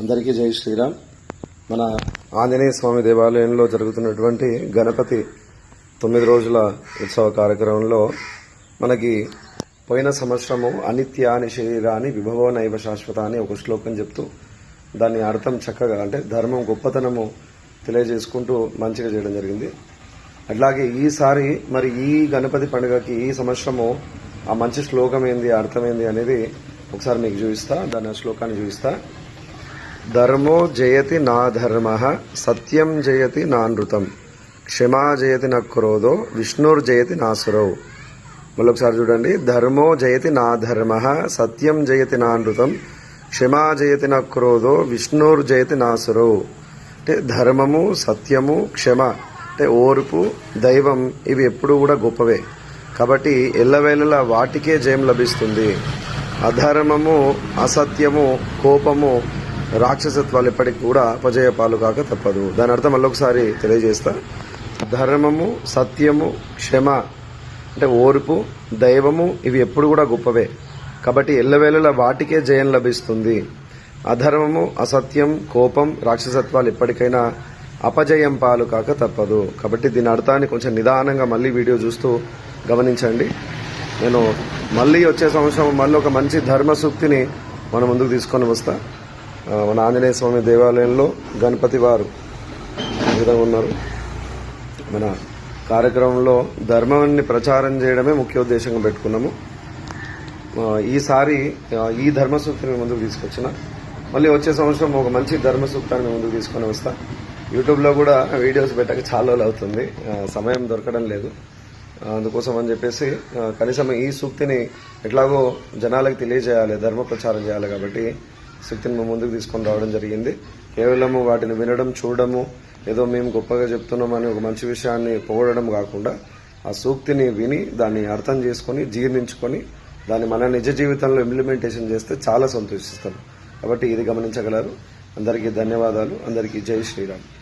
అందరికీ జై శ్రీరామ్. మన ఆంజనేయ స్వామి దేవాలయంలో జరుగుతున్నటువంటి గణపతి తొమ్మిది రోజుల ఉత్సవ కార్యక్రమంలో మనకి పోయిన సంవత్సరము అనిత్యాని శరీరాన్ని విభవ నైవ శాశ్వత అని ఒక శ్లోకం చెప్తూ దాని అర్థం చక్కగా అంటే ధర్మం గొప్పతనము తెలియజేసుకుంటూ మంచిగా చేయడం జరిగింది. అట్లాగే ఈసారి మరి ఈ గణపతి పండుగకి ఈ సంవత్సరము ఆ మంచి శ్లోకం ఏంది అర్థం ఏంది అనేది ఒకసారి మీకు చూపిస్తా దాని ఆ శ్లోకాన్ని చూపిస్తా. ధర్మో జయతి నా ధర్మ సత్యం జయతి నా నృతం. క్షమా జయతి నా క్రోధో విష్ణుర్జయతి నా సురవు మళ్ళీ ఒకసారి చూడండి. ధర్మో జయతి నా ధర్మ సత్యం జయతి నా నృతం క్షమా జయతి నా క్రోధో విష్ణుర్జయతి నా సురవు అంటే ధర్మము సత్యము క్షమ అంటే ఓర్పు దైవం ఇవి ఎప్పుడు కూడా గొప్పవే. కాబట్టి ఎల్లవేళలా వాటికే జయం లభిస్తుంది. అధర్మము అసత్యము కోపము రాక్షసత్వాలు ఎప్పటికి కూడా అపజయ పాలు కాక తప్పదు. దాని అర్థం మళ్ళొకసారి తెలియజేస్తా. ధర్మము సత్యము క్షమ అంటే ఓర్పు దైవము ఇవి ఎప్పుడు కూడా గొప్పవే. కాబట్టి ఎల్లవేళలా వాటికే జయం లభిస్తుంది. అధర్మము అసత్యం కోపం రాక్షసత్వాలు ఎప్పటికైనా అపజయం పాలు కాక తప్పదు. కాబట్టి దీని అర్థాన్ని కొంచెం నిదానంగా మళ్ళీ వీడియో చూస్తూ గమనించండి. నేను మళ్ళీ వచ్చే సంవత్సరం మళ్ళీ ఒక మంచి ధర్మ సూక్తిని మన ముందుకు తీసుకొని వస్తాను మన ఆంజనేయ స్వామి దేవాలయంలో గణపతి వారు విధంగా ఉన్నారు. మన కార్యక్రమంలో ధర్మాన్ని ప్రచారం చేయడమే ముఖ్య ఉద్దేశంగా పెట్టుకున్నాము. ఈసారి ఈ ధర్మసూక్తిని ముందుకు తీసుకొచ్చిన. మళ్ళీ వచ్చే సంవత్సరం ఒక మంచి ధర్మసూక్తాన్ని ముందుకు తీసుకొని వస్తా. యూట్యూబ్లో కూడా వీడియోస్ పెట్టక చాలా రోజులు అవుతుంది. సమయం దొరకడం లేదు. అందుకోసం అని చెప్పేసి కనీసం ఈ సూక్తిని ఎట్లాగో జనాలకు తెలియజేయాలి ధర్మ ప్రచారం చేయాలి కాబట్టి శక్తిని మేము ముందుకు తీసుకొని రావడం జరిగింది. కేవలము వాటిని వినడం చూడడము ఏదో మేము గొప్పగా చెప్తున్నామని ఒక మంచి విషయాన్ని పొగడడం కాకుండా ఆ సూక్తిని విని దాన్ని అర్థం చేసుకొని జీర్ణించుకొని దాన్ని మన నిజ జీవితంలో ఇంప్లిమెంటేషన్ చేస్తే చాలా సంతోషిస్తాం. కాబట్టి ఇది గమనించగలరు. అందరికీ ధన్యవాదాలు. అందరికీ జై శ్రీరామ్.